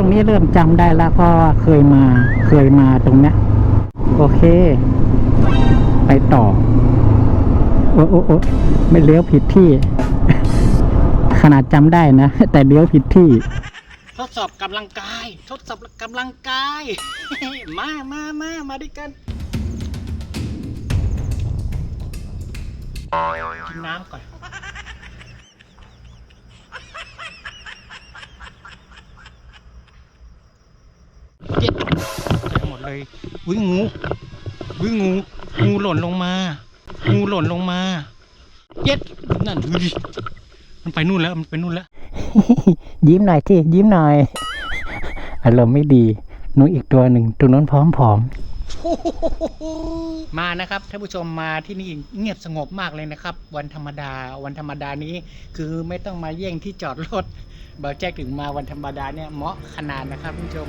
ตรงนี้เริ่มจำได้แล้วเพราะว่าเคยมาเคยมาตรงเนี้ยโอเค ไปต่อ โอ้โอ้โอ้ไม่เลี้ยวผิดที่ ขนาดจำได้นะ แต่เลี้ยวผิดที่ ทดสอบกำลังกาย ทดสอบกำลังกาย มามามามาด้วยกันกินน้ำก่อน เจ็ดไปหมดเลยอุ้ยงูอุ้ยงูงูหล่นลงมา งูหล่นลงมาเย็ดนั่นดูดิมันไปนู่นแล้วมันไปนู่นแล้ว ยิ้มหน่อยที่ยิ้มหน่อยอารมณ์ไม่ดีหนูอีกตัวหนึ่งตัวนั้นพร้อมผอมมานะครับท่านผู้ชมมาที่นี่เงียบสงบมากเลยนะครับ วันธรรมดาวันธรรมดานี้คือไม่ต้องมาแย่งที่จอดรถเบาแจ็คถึงมาวันธรรมดาเนี่ยเหมาะขนาดนะครับท่านผู้ชม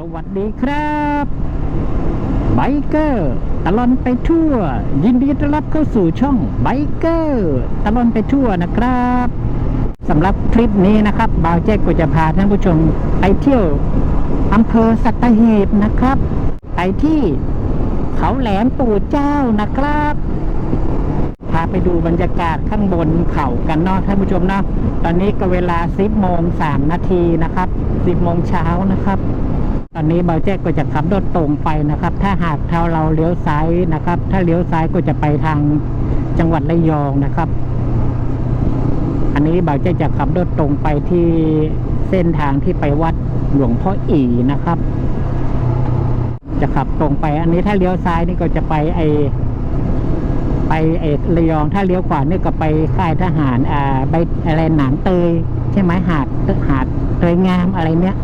สวัสดีครับไบเกอร์ตลอนไปทั่ว ยินดีต้อนรับเข้าสู่ช่องไบเกอร์ตลอนไปทั่วนะครับสำหรับคลิปนี้นะครับบาวแจ๊กก็จะพาท่านผู้ชมไปเที่ยวอำเภอสัตหีบนะครับ ไปที่เขาแหลมปู่เจ้านะครับพาไปดูบรรยากาศข้างบนเขากันเนาะท่านผู้ชมเนาะตอนนี้ก็เวลา 10โมง3นาทีนะครับ 10โมงเช้านะครับ ตอนนี้เบาแจ๊กก็จะขับรถตรงไปนะครับ ถ้าหากเท่าเราเลี้ยวซ้ายนะครับ ถ้าเลี้ยวซ้ายก็จะไปทางจังหวัดระยองนะครับ อันนี้เบาแจ๊กจะขับรถตรงไปที่เส้นทางที่ไปวัดหลวงพ่ออีนะครับ จะขับตรงไป อันนี้ถ้าเลี้ยวซ้ายนี่ก็จะไปไอไปเอกระยองถ้าเลี้ยวขวาเนี่ยก็ไปค่ายทหารอ่าไปอะไรหนามเตยใช่ไหมหาดหาดเตยงามอะไรเนี้ย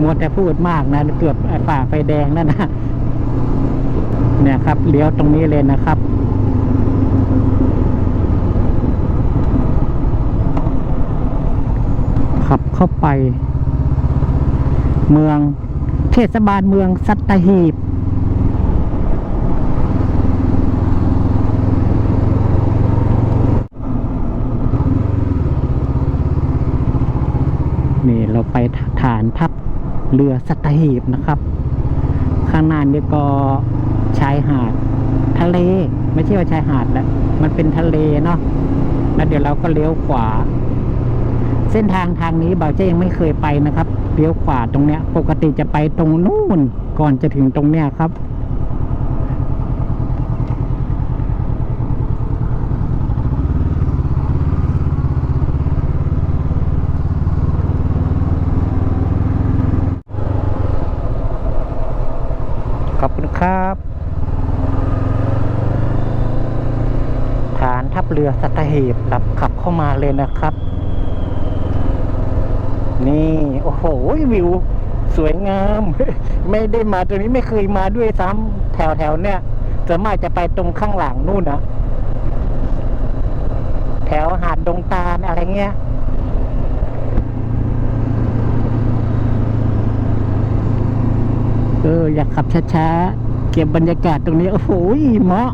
มัวแต่พูดมากนะ เกือบฝ่าไฟแดงแล้วนะ เนี่ยครับเลี้ยวตรงนี้เลยนะครับขับเข้าไป เมืองเทศบาลเมืองสัตหีบ นี่เรา ไปฐานทัพเรือสัตหีบนะครับ ข้างหน้านี่ก็ชายหาดทะเล ไม่ใช่ว่าชายหาดแล้วมันเป็นทะเลเนาะแล้วเดี๋ยวเราก็เลี้ยวขวา เส้นทางทางนี้บ่าวเจ้ยังไม่เคยไปนะครับ เลี้ยวขวาตรงเนี้ย ปกติจะไปตรงนู่นก่อนจะถึงตรงเนี้ยครับ ขอบคุณครับ ฐานทัพเรือสัตหีบครับขับเข้ามาเลยนะครับ นี่ โอ้โห วิว สวยงาม ไม่ได้มาตรงนี้ไม่เคยมาด้วยซ้ำแถวแถวๆเนี่ยส่วนมากจะไปตรงข้างหลังนู่นนะแถวหาดดงตาลอะไรเงี้ย อออยากขับช้าๆ เก็บบรรยากาศตรงนี้ โอ้โหเหมาะ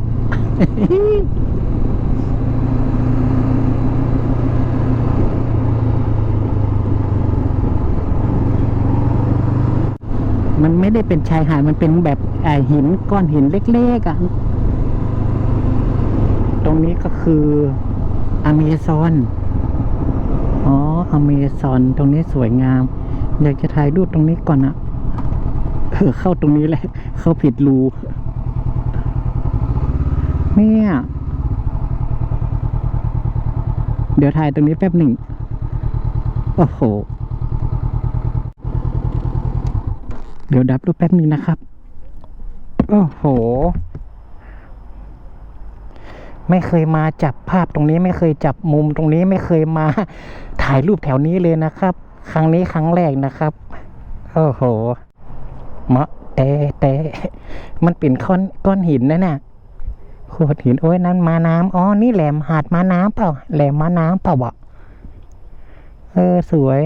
มันไม่ได้เป็นชายหาด มันเป็นแบบอ่าหินก้อนหินเล็กๆอะ ตรงนี้ก็คืออเมซอน อ๋ออเมซอน ตรงนี้สวยงาม อยากจะถ่ายรูปตรงนี้ก่อนอะเออ เข้าตรงนี้แหละ เข้าผิดรูเนี่ยเดี๋ยวถ่ายตรงนี้แป๊บหนึ่ง โอ้โห เดี๋ยวดับรูปแป๊บหนึ่งนะครับ โอ้โห ไม่เคยมาจับภาพตรงนี้ไม่เคยจับมุมตรงนี้ไม่เคยมาถ่ายรูปแถวนี้เลยนะครับ ครั้งนี้ครั้งแรกนะครับ โอ้โห มะแต่แต่มันเป็นก้อนก้อนหินนะน่ะโขดหินโอ้ยนั่นมาน้ำอ๋อนี่แหลมหาดมาน้ำเปล่าแหลมมาน้ำเปล่าวะเออสวย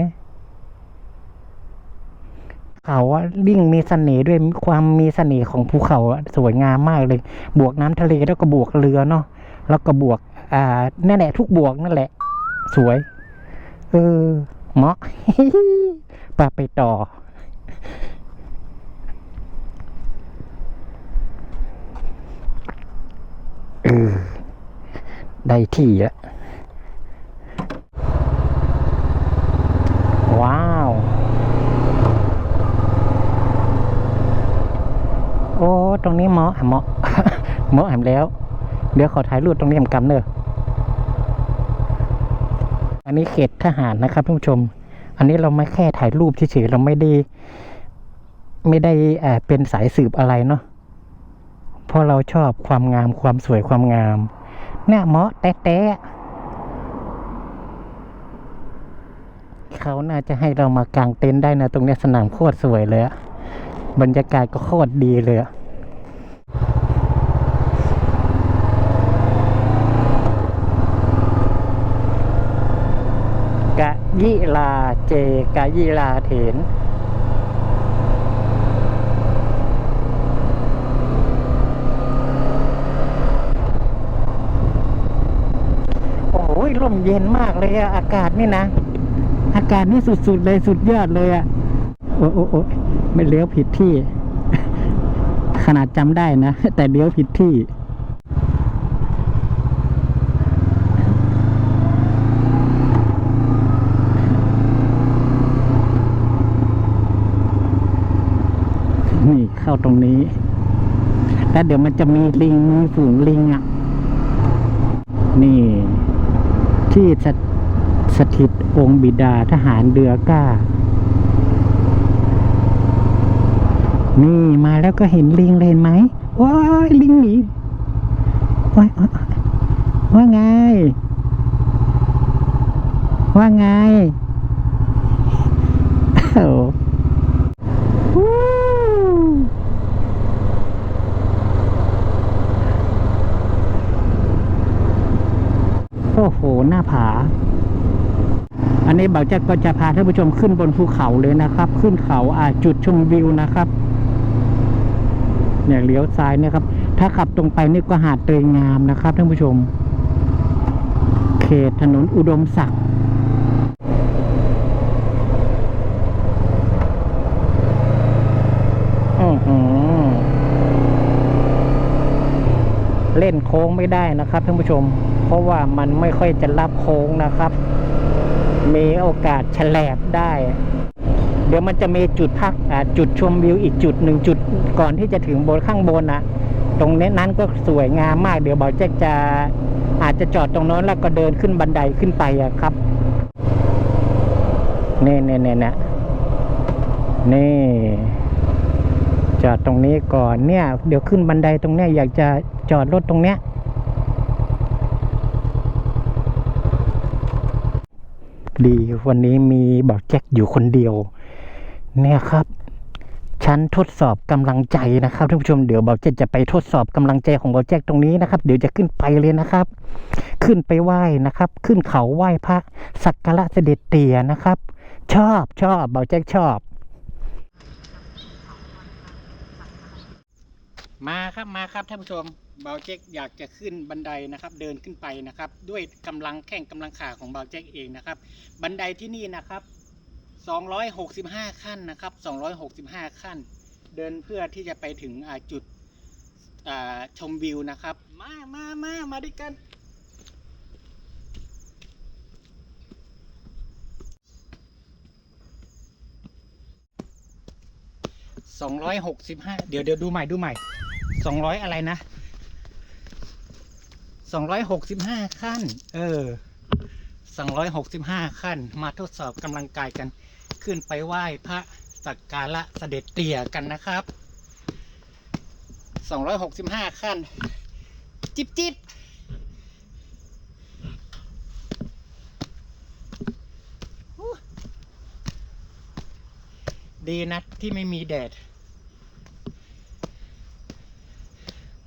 เขาอะลิ่งมีเสน่ห์ด้วยความมีเสน่ห์ของภูเขาอะสวยงามมากเลย บวกน้ำทะเลแล้วก็บวกเรือเนาะแล้วก็บวก อ่านั่นแหละทุกบวกนั่นแหละ สวย เออเหมาะปาไปต่อ ออ ได้ที่แล้ว ว้าว โอ้ ตรงนี้เหมาะเหมาะเหมาะแหมแล้ว เดี๋ยวขอถ่ายรูปตรงนี้แหมกำเนอะอันนี้เขตทหารนะครับท่านผู้ชม อันนี้เราไม่แค่ถ่ายรูปเฉยๆเราไม่ได้ ไม่ได้เป็นสายสืบอะไรเนาะ เพราะเราชอบความงามความสวยความงามเนี่ยเหมาะแต๊ะเขาน่าจะให้เรามากางเต็นท์ได้นะ ตรงนี้สนามโคตรสวยเลยบรรยากาศก็โคตรดีเลยกะยิลาเจกะยิลาเถน โอ้โหลมเย็นมากเลยอะอากาศนี่นะ อากาศนี่สุดๆเลยสุดยอดเลยอะโอ้โอ้โอ้ไม่เลี้ยวผิดที่ ขนาดจำได้นะ แต่เลี้ยวผิดที่นี่เข้าตรงนี้ แล้วเดี๋ยวมันจะมีลิงมีฝูงลิงอะ นี่ ที่สถสถิตองค์บิดาทหารเดือก้า นี่มาแล้วก็เห็นลิงเลยเห็นไหมว้ายลิงหนีว้ายว้ายว่าไง ว่าไงโอ้โหวู้ โอ้โห หน้าผา อันนี้บาวแจ็คก็จะพาท่านผู้ชมขึ้นบนภูเขาเลยนะครับ ขึ้นเขาอ่าจุดชมวิวนะครับ เนี่ยเลี้ยวซ้ายเนี่ยครับ ถ้าขับตรงไปนี่ก็หาดเตยงามนะครับท่านผู้ชม เขตถนนอุดมศักดิ์อื้อหือ เล่นโค้งไม่ได้นะครับท่านผู้ชม เพราะว่ามันไม่ค่อยจะรับโค้งนะครับ มีโอกาสแฉลบได้ เดี๋ยวมันจะมีจุดพักจุดชมวิวอีกจุดหนึ่งจุดก่อนที่จะถึงบนข้างบนนะตรงนี้นั้นก็สวยงามมาก เดี๋ยวบอกแจ็คจะอาจจะจอดตรงโน้นแล้วก็เดินขึ้นบันไดขึ้นไปอะครับนี่นี่นี่นี่นี่ จอดตรงนี้ก่อนเนี่ย เดี๋ยวขึ้นบันไดตรงเนี้ยอยากจะจอดรถตรงเนี้ยดีวันนี้มีบอกแจ็คอยู่คนเดียว เนี่ยครับฉันทดสอบกำลังใจนะครับท่านผู้ชมเดี๋ยวบอกแจ็คจะไปทดสอบกำลังใจของบอกแจ็คตรงนี้นะครับ เดี๋ยวจะขึ้นไปเลยนะครับ ขึ้นไปไหว้นะครับ ขึ้นเขาไหว้พระสักการะเสด็จเตี่ยนะครับ ชอบชอบบอกแจ็คชอบ มาครับมาครับท่านผู้ชมเบาเจ๊กอยากจะขึ้นบันไดนะครับ เดินขึ้นไปนะครับ ด้วยกำลังแข้งกำลังขาของเบาเจ๊กเองนะครับ บันไดที่นี่นะครับ 265 ขั้นนะครับ 265 ขั้น เดินเพื่อที่จะไปถึงจุดชมวิวนะครับ มามามามาด้วยกันสองร้อยหกสิบห้าเดี๋ยวเดี๋ยวดูใหม่ดูใหม่ สองร้อยอะไรนะสองร้อยหกสิบห้าขั้น เออสองร้อยหกสิบห้าขั้น มาทดสอบกำลังกายกัน ขึ้นไปไหว้พระสักการะเสด็จเตี่ยกันนะครับสองร้อยหกสิบห้าขั้น จิบจิบดีนะที่ไม่มีแดด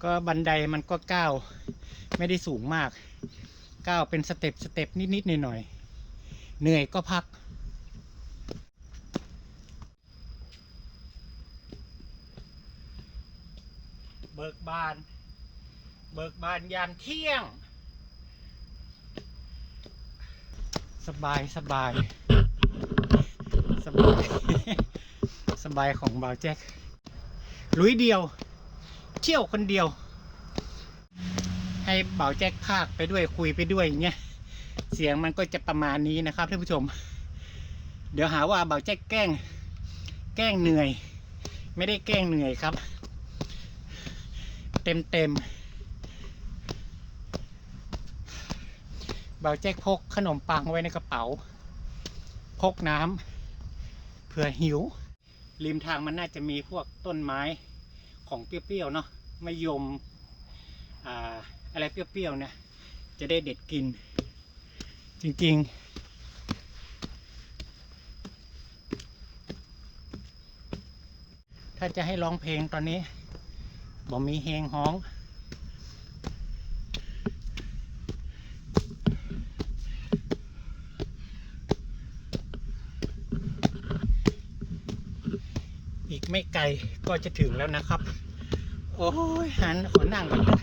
ก็บันไดมันก็ก้าวไม่ได้สูงมากก้าวเป็นสเต็ปสเต็ปนิดๆหน่อยๆเหนื่อยก็พักเบิกบาน เบิกบานยามเที่ยง สบายสบาย สบาย สบายของบ่าวแจ็คลุยเดียว เที่ยวคนเดียว ให้เบ่าแจ็คพากไปด้วยคุยไปด้วยอย่างเงี้ยเสียงมันก็จะประมาณนี้นะครับท่านผู้ชม เดี๋ยวหาว่าเบ่าแจ็คแกล้ง แกล้งเหนื่อย ไม่ได้แกล้งเหนื่อยครับ เต็มเต็มๆบ่าแจ็คพกขนมปังไว้ในกระเป๋า พกน้ำเผื่อหิว ริมทางมันน่าจะมีพวกต้นไม้ ของเปรี้ยวๆเนาะมะยมออะไรเปรี้ยวๆเนี่ยจะได้เด็ดกิน จริงๆ ถ้าจะให้ร้องเพลงตอนนี้บ่มีเฮงฮ้อง ไม่ไกลก็จะถึงแล้วนะครับ โอ้ยหันขอนั่งก่อนนะ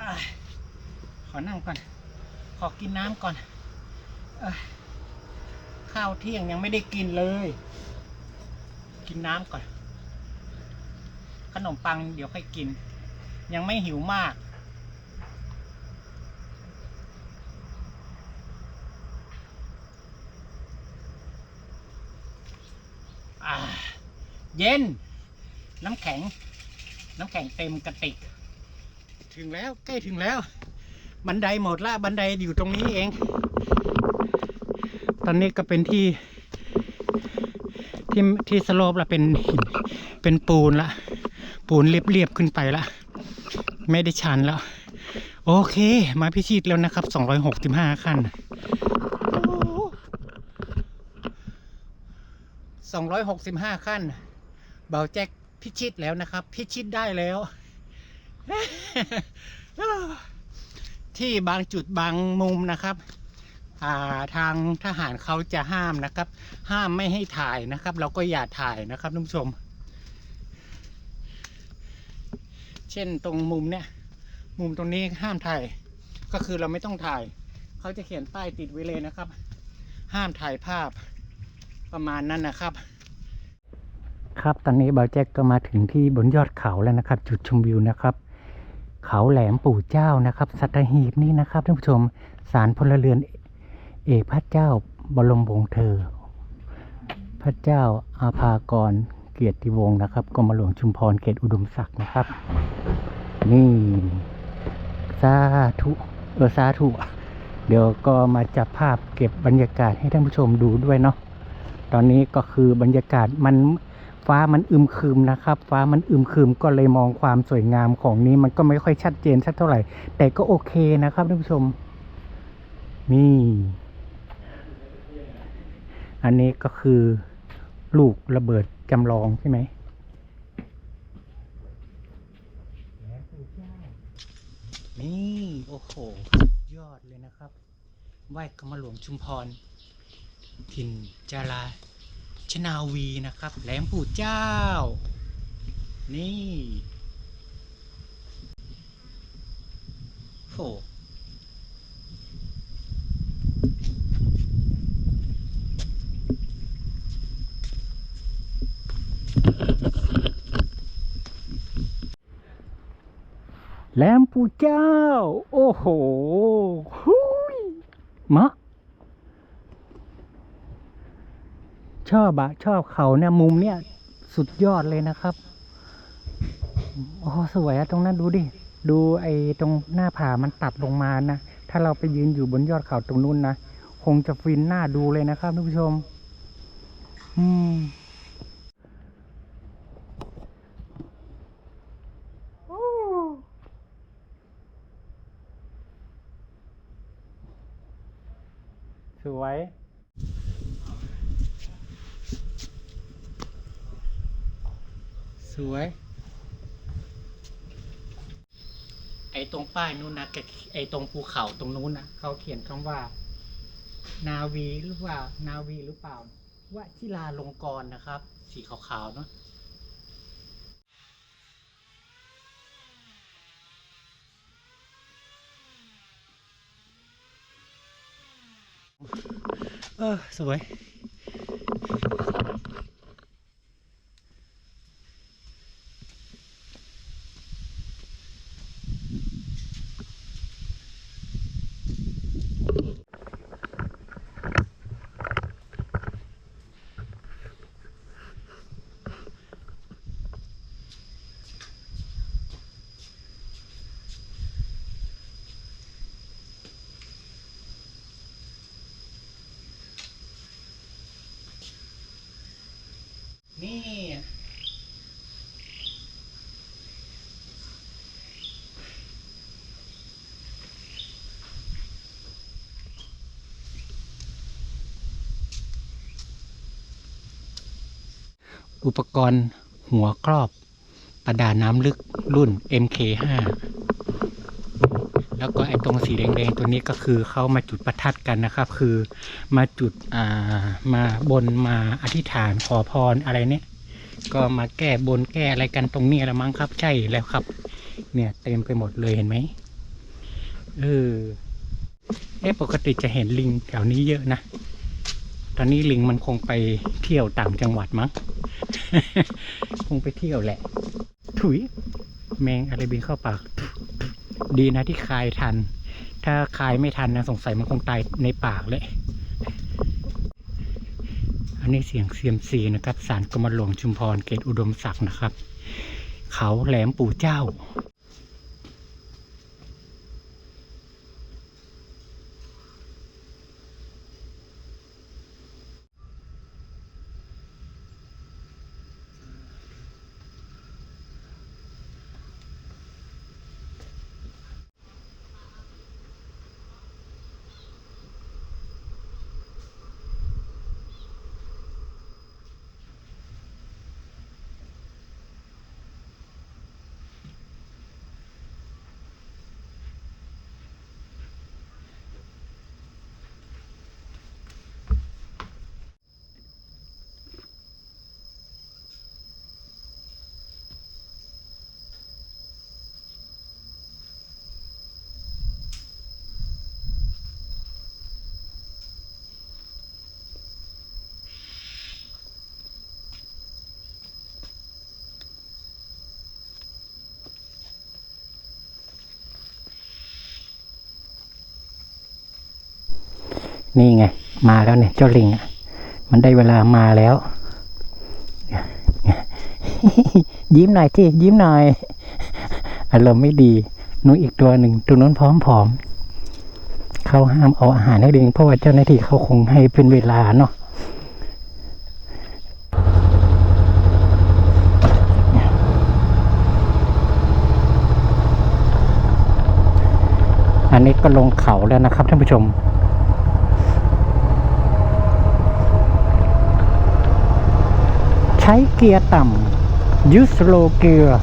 อะขอนั่งก่อน ขอกินน้ำก่อนเอ้ยข้าวเที่ยงยังไม่ได้กินเลย กินน้ำก่อน ขนมปังเดี๋ยวค่อยกิน ยังไม่หิวมาก อ่า เย็น น้ำแข็ง น้ำแข็งเต็มกระติก ถึงแล้วใกล้ถึงแล้ว บันไดหมดละบันไดอยู่ตรงนี้เอง ตอนนี้ก็เป็นที่ที่ที่สโลปละเป็นหินเป็นปูนละ ปูนเรียบๆขึ้นไปละ ไม่ได้ชันแล้ว โอเค มาพิชิตแล้วนะครับ 265 ขั้นสองร้อยหกสิบห้าขั้น เบาแจ็คพิชิตแล้วนะครับ พิชิตได้แล้ว ที่บางจุดบางมุมนะครับาทางทหารเขาจะห้ามนะครับ ห้ามไม่ให้ถ่ายนะครับ เราก็อย่าถ่ายนะครับท่านผู้ชม เช่นตรงมุมเนี่ย มุมตรงนี้ห้ามถ่าย ก็คือเราไม่ต้องถ่าย เขาจะเขียนป้ายติดไว้เลยนะครับ ห้ามถ่ายภาพประมาณนั้นนะครับ ครับ ตอนนี้เบาแจ็คก็มาถึงที่บนยอดเขาแล้วนะครับ จุดชมวิวนะครับ เขาแหลมปู่เจ้านะครับ สัตหีบนี่นะครับท่านผู้ชมศาลพลเรือนเอกพระเจ้าบรมวงศ์เธอ พระเจ้าอาภากรเกียรติวงศ์นะครับกรมหลวงชุมพรเขตอุดมศักดิ์นะครับ นี่สาธุเออสาธุเดี๋ยวก็มาจับภาพเก็บบรรยากาศให้ท่านผู้ชมดูด้วยเนาะตอนนี้ก็คือบรรยากาศมัน ฟ้ามันอึมครึมนะครับ ฟ้ามันอึมครึมก็เลยมองความสวยงามของนี้มันก็ไม่ค่อยชัดเจนสักเท่าไหร่ แต่ก็โอเคนะครับท่านผู้ชม นี่ อันนี้ก็คือลูกระเบิดจำลองใช่ไหมนี่โอ้โหยอดเลยนะครับ ไหว้กรมหลวงชุมพรถิ่นจารา ชนาวีนะครับ แหลมปู่เจ้า นี่โหแหลมปู่เจ้า โอ้โหหุยมะ ชอบอะชอบเขาเนี่ยมุมเนี่ยสุดยอดเลยนะครับโอ้สวยอะตรงนั้นดูดิ ดูไอ้ตรงหน้าผามันตัดลงมานะ ถ้าเราไปยืนอยู่บนยอดเขาตรงนู้นนะ คงจะฟินหน้าดูเลยนะครับท่านผู้ชม อืมสวย สวย ไอ้ตรงป้ายนู้นนะไอ้ตรงภูเขาตรงนู้นนะเขาเขียนคำว่า นาวีหรือว่า นาวีหรือเปล่า ว่าจิลาลงกรนะครับ สีขาวๆเนาะเออสวย อุปกรณ์หัวครอบประดาน้ำลึกรุ่น MK5 แล้วก็ไอ้ตรงสีแดงๆตัวนี้ก็คือเขามาจุดประทัดกันนะครับ คือมาจุดอ่ามาบนมาอธิษฐานขอพรอะไรเนี่ย ก็มาแก้บนแก้อะไรกันตรงนี้ล้วมั้งครับ ใช่แล้วครับ เนี่ยเต็มไปหมดเลยเห็นไหมเออเอ๊ะปกติจะเห็นลิงแถวนี้เยอะนะ ตอนนี้ลิงมันคงไปเที่ยวต่างจังหวัดมั้ง คงไปเที่ยวแหละ ถุย แมงอะไรบินเข้าปาก ดีนะที่คายทัน ถ้าคายไม่ทันนะสงสัยมันคงตายในปากเลย อันนี้เสียงเซียมซีนะครับ สารกรมหลวงชุมพรเกตอุดมศักดิ์นะครับ เขาแหลมปู่เจ้า นี่ไง มาแล้วเนี่ย เจ้าลิงอะมันได้เวลามาแล้ว ยิ้มหน่อยที่ยิ้มหน่อย อารมณ์ไม่ดีนูอีกตัวหนึ่งตัวนู้นพร้อมผอมเขาห้ามเอาอาหารให้ลิงเพราะว่าเจ้าหน้าที่เขาคงให้เป็นเวลาเนาะอันนี้ก็ลงเขาแล้วนะครับท่านผู้ชม ใช้เกียร์ต่ำยูสโลเกียร์